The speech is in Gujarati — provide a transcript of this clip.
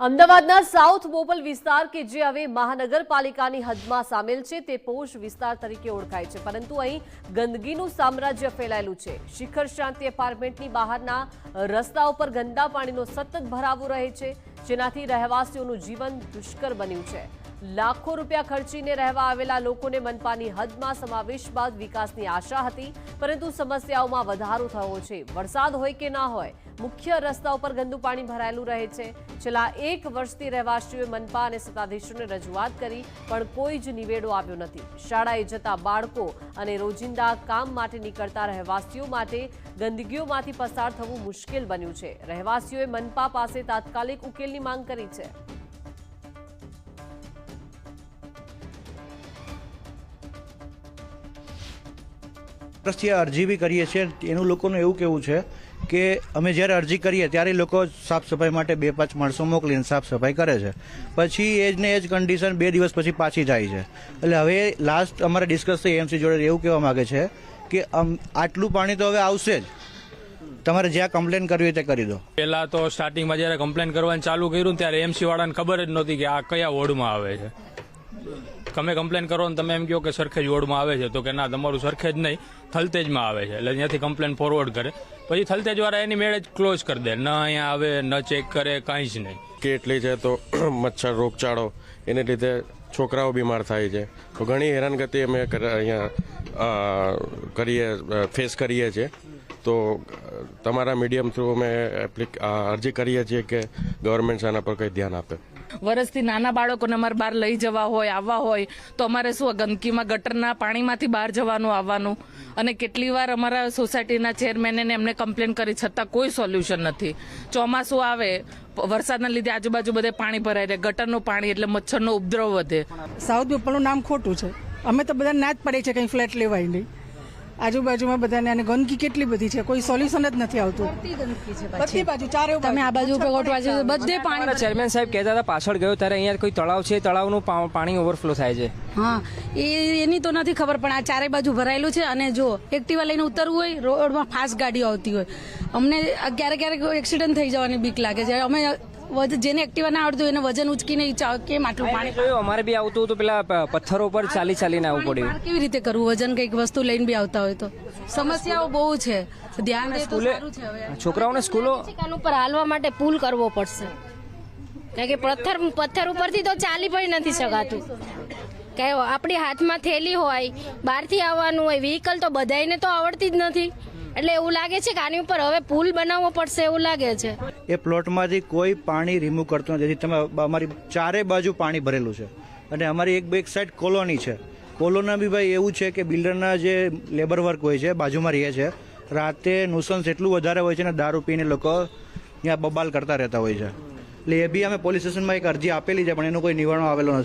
અમદાવાદના સાઉથ બોપલ વિસ્તાર કે જે હવે મહાનગરપાલિકાની હદમાં સામેલ છે, તે પોષ વિસ્તાર તરીકે ઓળખાય છે. પરંતુ અહીં ગંદકીનું સામ્રાજ્ય ફેલાયેલું છે. શિખર શાંતિ એપાર્ટમેન્ટની બહારના રસ્તા ઉપર ગંદા પાણીનો સતત ભરાવો રહે છે, જેનાથી રહેવાસીઓનું જીવન દુષ્કર બન્યું છે. લાખો રૂપિયા ખર્ચીને રહેવા આવેલા લોકોને મનપાની હદમાં સમાવેશ બાદ વિકાસની આશા હતી, પરંતુ સમસ્યાઓમાં વધારો થયો છે. વરસાદ હોય કે ના હોય, મુખ્ય રસ્તા ઉપર ગંદુ પાણી ભરાયેલું રહે છે. છેલ્લા એક વર્ષથી રહેવાસીઓએ મનપા અને સત્તાધીશોને રજૂઆત કરી, પણ કોઈ જ નિવેડો આવ્યો નથી. શાળાએ જતા બાળકો અને રોજિંદા કામ માટે નીકળતા રહેવાસીઓ માટે ગંદકીઓમાંથી પસાર થવું મુશ્કેલ બન્યું છે. રહેવાસીઓએ મનપા પાસે તાત્કાલિક ઉકેલની માંગ કરી છે. વર્ષથી અરજી બી કરીએ છીએ. એનું લોકોનું એવું કેવું છે કે અમે જ્યારે અરજી કરીએ ત્યારે લોકો સાફ સફાઈ માટે બે પાંચ માણસો મોકલીને સાફ સફાઈ કરે છે. પછી એ જ ને એ જ કન્ડિશન બે દિવસ પછી પાછી જાય છે. એટલે હવે લાસ્ટ અમારે ડિસ્કસ થઈ એમસી જોડે એવું કહેવા માગે છે કે આટલું પાણી તો હવે આવશે જ. તમારે જ્યાં કમ્પ્લેન કરવી તે કરી દો. પહેલા તો સ્ટાર્ટિંગમાં જ્યારે કમ્પ્લેન કરવાનું ચાલુ કર્યું ત્યારે એમસી વાળાને ખબર જ નહોતી કે આ કયા વોર્ડમાં આવે છે. તમે કમ્પ્લેન કરો ને તમે એમ કહો કે સરખેજ વોર્ડમાં આવે છે, તો કે ના, તમારું સરખેજ નહીં, થલતેજમાં આવે છે. એટલે ત્યાંથી કમ્પ્લેન ફોરવર્ડ કરે. પછી થલતેજવાળા એની મેળે જ ક્લોઝ કરી દે. ન અહીંયા આવે, ન ચેક કરે, કાંઈ જ નહીં. કે એટલી છે તો મચ્છર રોગચાળો, એને લીધે છોકરાઓ બીમાર થાય છે. તો ઘણી હેરાનગતિ અમે અહીંયા કરીએ ફેસ કરીએ છીએ. તો તમારા મીડિયમ થ્રુ અમે એપ્લિક અરજી કરીએ છીએ કે ગવર્મેન્ટ આના પર કંઈ ધ્યાન આપે. વરસથી નાના બાળકોને અમારે બહાર લઈ જવા હોય, આવવા હોય, તો અમારે શું ગંદકીમાં ગટરના પાણીમાંથી બહાર જવાનું, આવવાનું? અને કેટલી વાર અમારા સોસાયટીના ચેરમેને એમને કમ્પ્લેન કરી, છતાં કોઈ સોલ્યુશન નથી. ચોમાસું આવે, વરસાદના લીધે આજુબાજુ બધે પાણી ભરાઈ રહે, ગટરનું પાણી એટલે મચ્છરનો ઉપદ્રવ વધે. સાઉથ પીપલનું નામ ખોટું છે. અમે તો બધા ના જ પડે છે કંઈ ફ્લેટ લેવાય નહીં. આજુબાજુમાં બધાને અને ગંદકી કેટલી બધી છે? કોઈ સોલ્યુશન જ નથી આવતું. બધી બાજુ ચારે તમે આ બાજુ ઉપર ગોઠવા છો બધે પાણી અમારા ચેરમેન સાહેબ કહેતા હતા પાછળ ગયો ત્યારે અહીંયા કોઈ તળાવ છે તળાવનું પાણી ઓવરફ્લો થાય છે. હા એ એની તો નથી ખબર પણ આ ચારે બાજુ ભરાયેલું છે અને જો એક્ટિવા લઈને ઉતરવું હોય રોડમાં ફાસ્ટ ગાડીઓ આવતી હોય. અમને આ ક્યારેક ક્યારેક એક્સિડન્ટ થઈ જવાની બીક લાગે છે. અમે જેને એક્ટિવા ના આવડતું હોય એને વજન ઉચકીને કેમ આટલું પાણી? જોયું અમારે બી આવતું હતું પેલા પથ્થરો પર ચાલી ચાલીને આવવું પડ્યું. કેવી રીતે કરવું? વજન કંઈક વસ્તુ લઈને બી આવતા હોય તો. સમસ્યાઓ બહુ છે. ધ્યાન દે તો સ્કૂલે સારું છે હવે. છોકરાઓને સ્કૂલો ઉપર હાલવા માટે પુલ કરવો પડશે. કારણ કે પથ્થર પથ્થર ઉપરથી તો ચાલી પણ નથી શકાતું. કે આપણી હાથમાં થેલી હોય, બહારથી આવવાનું હોય વ્હીકલ તો બધાને તો આવડતી જ નથી. એટલે એવું લાગે છે કે આની ઉપર હવે પુલ બનાવવો પડશે એવું લાગે છે. એ પ્લોટમાંથી કોઈ પાણી રિમૂવ કરતું નથી. તમે અમારી ચારે બાજુ પાણી ભરેલું છે. અને અમારી એક બેક સાઈડ કોલોની છે. કોલોના બી ભાઈ એવું છે કે બિલ્ડરના જે લેબર વર્ક હોય છે, બાજુમાં રહે છે, રાતે નુસન્સ એટલું વધારે હોય છે ને દારૂ પીને લોકો ત્યાં બબાલ કરતા રહેતા હોય છે. એટલે એ બી અમે પોલીસ સ્ટેશનમાં એક અરજી આપેલી છે, પણ એનો કોઈ નિવારણ આવેલો નથી.